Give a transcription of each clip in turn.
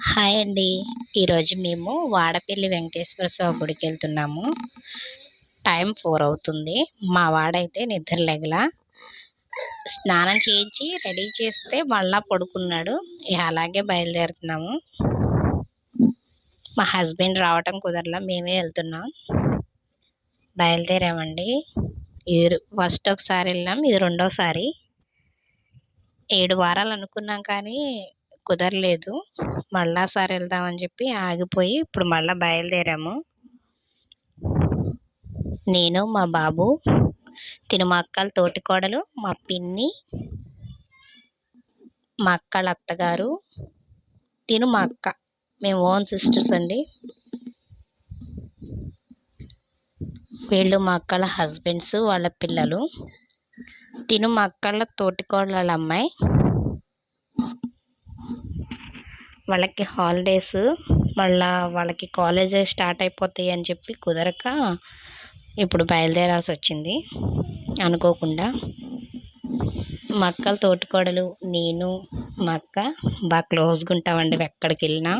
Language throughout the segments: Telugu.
హాయ్ అండి. ఈరోజు మేము వాడపల్లి వెంకటేశ్వర స్వామి గుడికి వెళ్తున్నాము. టైం ఫోర్ అవుతుంది. మా వాడైతే నిద్ర లెగల. స్నానం చేయించి రెడీ చేస్తే మళ్ళా పడుకున్నాడు. అలాగే బయలుదేరుతున్నాము. మా హస్బెండ్ రావటం కుదరలా మేమే వెళ్తున్నాం. బయలుదేరామండి. ఇది ఫస్ట్ ఒకసారి వెళ్ళాం ఇది రెండోసారి. ఏడు వారాలు అనుకున్నాం కానీ కుదరలేదు. మళ్ళాసారి వెళ్దామని చెప్పి ఆగిపోయి ఇప్పుడు మళ్ళీ బయలుదేరాము. నేను మా బాబు తిను మా అక్కల తోటికోడలు మా పిన్ని మా అక్కల అత్తగారు తిను మా అక్క. మేము ఓన్ సిస్టర్స్ అండి. వీళ్ళు మా అక్కల హస్బెండ్స్ వాళ్ళ పిల్లలు. తిను మా అక్కల తోటికోడల అమ్మాయి. వాళ్ళకి హాలిడేస్ మళ్ళా వాళ్ళకి కాలేజ్ స్టార్ట్ అయిపోతాయి అని చెప్పి కుదరక ఇప్పుడు బయలుదేరాల్సి వచ్చింది అనుకోకుండా మా అక్కల తోటికోడలు నేను మా అక్క బాగా క్లోజ్గా ఉంటామండి ఎక్కడికి వెళ్ళినా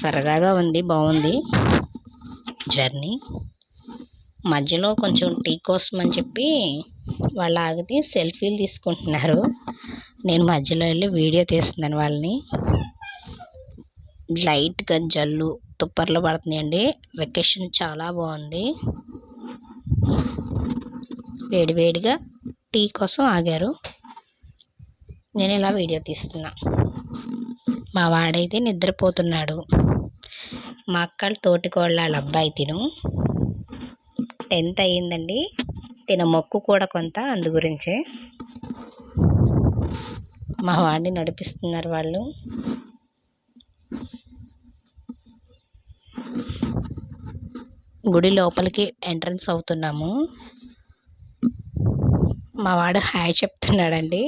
సరదాగా ఉంది బాగుంది జర్నీ. మధ్యలో కొంచెం టీ కోసం అని చెప్పి వాళ్ళు ఆగితే సెల్ఫీలు తీసుకుంటున్నారు. నేను మధ్యలో వెళ్ళి వీడియో తీస్తున్నాను వాళ్ళని. లైట్గా జల్లు తుప్పర్లు పడుతున్నాయండి. వెకేషన్ చాలా బాగుంది. వేడివేడిగా టీ కోసం ఆగారు. నేను ఇలా వీడియో తీస్తున్నా. మా వాడైతే నిద్రపోతున్నాడు. మా అక్కల తోటికోళ్ళ వాళ్ళ అబ్బాయి తిను. టెన్త్ అయ్యిందండి. తిన మొక్కు కూడా కొంత అందు గురించే. మా వాడిని నడిపిస్తున్నారు వాళ్ళు. గుడి లోపలికి ఎంట్రన్స్ అవుతున్నాము. మా వాడు హాయ్ చెప్తున్నాడండి.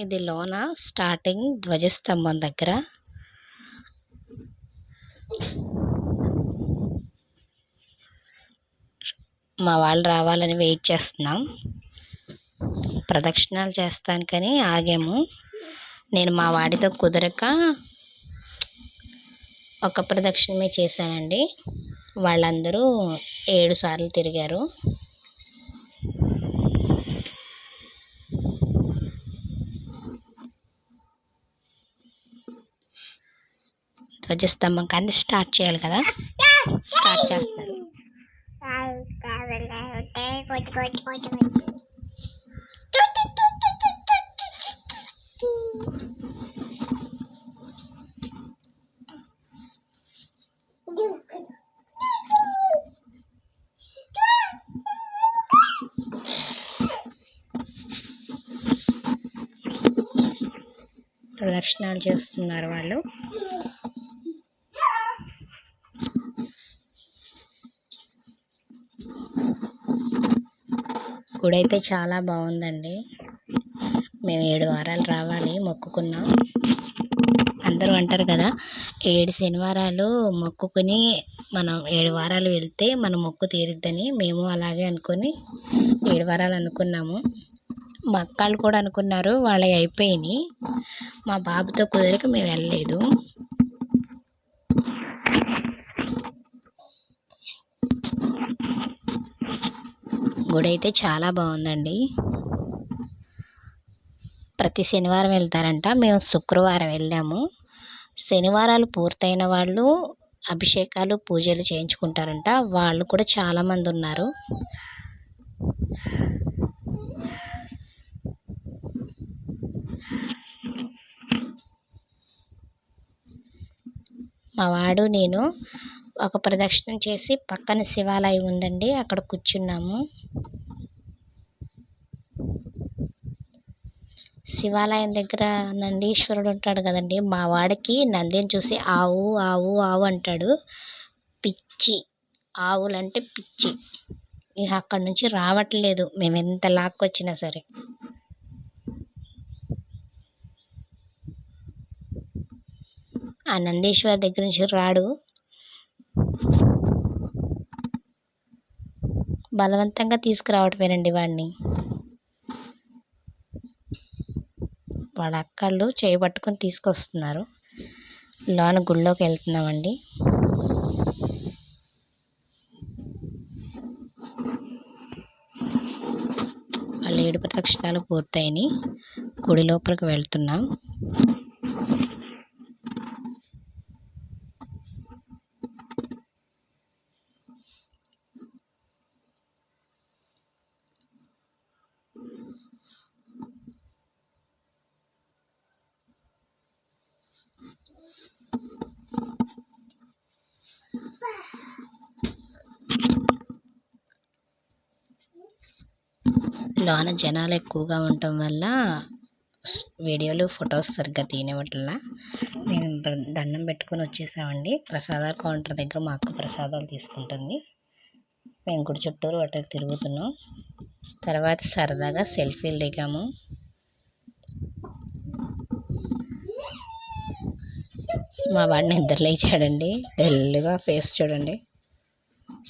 ఇది లోన? స్టార్టింగ్ ధ్వజస్తంభం దగ్గర. మా వాళ్ళు రావాలని వెయిట్ చేస్తున్నాం. ప్రదక్షిణాలు చేస్తానికని ఆగాము. నేను మా వాడితో కుదరక ఒక ప్రదక్షిణమే చేశానండి. వాళ్ళందరూ ఏడు సార్లు తిరిగారు. ధ్వజస్తంభం కానీ స్టార్ట్ చేయాలి కదా? స్టార్ట్ చేస్తారు. ప్రదక్షిణాలు చేస్తున్నారు వాళ్ళు. గుడి అయితే చాలా బాగుందండి. మేము ఏడు వారాలు రావాలి మొక్కుకున్నాం. అందరూ అంటారు కదా ఏడు శనివారాలు మొక్కుకుని మనం ఏడు వారాలు వెళ్తే మన మొక్కు తీరుద్దని మేము అలాగే అనుకొని ఏడు వారాలు అనుకున్నాము. మా అక్కలు కూడా అనుకున్నారు వాళ్ళవి అయిపోయినాయి. మా బాబుతో కుదరక మేము వెళ్ళలేదు. గుడి అయితే చాలా బాగుందండి. ప్రతి శనివారం వెళ్తారంట. మేము శుక్రవారం వెళ్ళాము. శనివారాలు పూర్తయిన వాళ్ళు అభిషేకాలు పూజలు చేయించుకుంటారంట. వాళ్ళు కూడా చాలామంది ఉన్నారు. మా వాడు నేను ఒక ప్రదక్షిణం చేసి పక్కన శివాలయం ఉందండి. అక్కడ కూర్చున్నాము. శివాలయం దగ్గర నందీశ్వరుడు ఉంటాడు కదండి. మా వాడికి నందిని చూసి ఆవు ఆవు ఆవు అంటాడు. పిచ్చి. ఆవులంటే పిచ్చి. ఇక అక్కడ నుంచి రావట్లేదు. మేము ఎంత లాక్కొచ్చినా సరే. ఆ నందీశ్వర్ దగ్గర నుంచి రాడు. బలవంతంగా తీసుకురావటమేనండి వాడిని. వాళ్ళ అక్కళ్ళు చేయబట్టుకొని తీసుకొస్తున్నారు. లోన గుళ్ళోకి వెళ్తున్నామండి. వాళ్ళ ఏడు ప్రదక్షిణాలు పూర్తయినాయి. గుడి లోపలికి వెళ్తున్నాం. లోన జనాలు ఎక్కువగా ఉండటం వల్ల వీడియోలు ఫొటోస్ సరిగ్గా తీయనివ్వట్ల. మేము దండం పెట్టుకొని వచ్చేసామండి. ప్రసాదాల కౌంటర్ దగ్గర మా అక్క ప్రసాదాలు తీసుకుంటుంది. మేము గుడి చుట్టూరు అటు తిరుగుతున్నాం. తర్వాత సరదాగా సెల్ఫీలు దిగాము. మా వాడిని నిద్ర లేచాడండి డల్గా ఫేస్ చూడండి.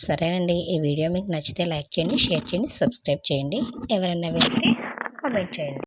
సరేనండి. ఈ వీడియో మీకు నచ్చితే లైక్ చేయండి షేర్ చేయండి సబ్స్క్రైబ్ చేయండి. ఎవరైనా వెళ్తే కామెంట్ చేయండి.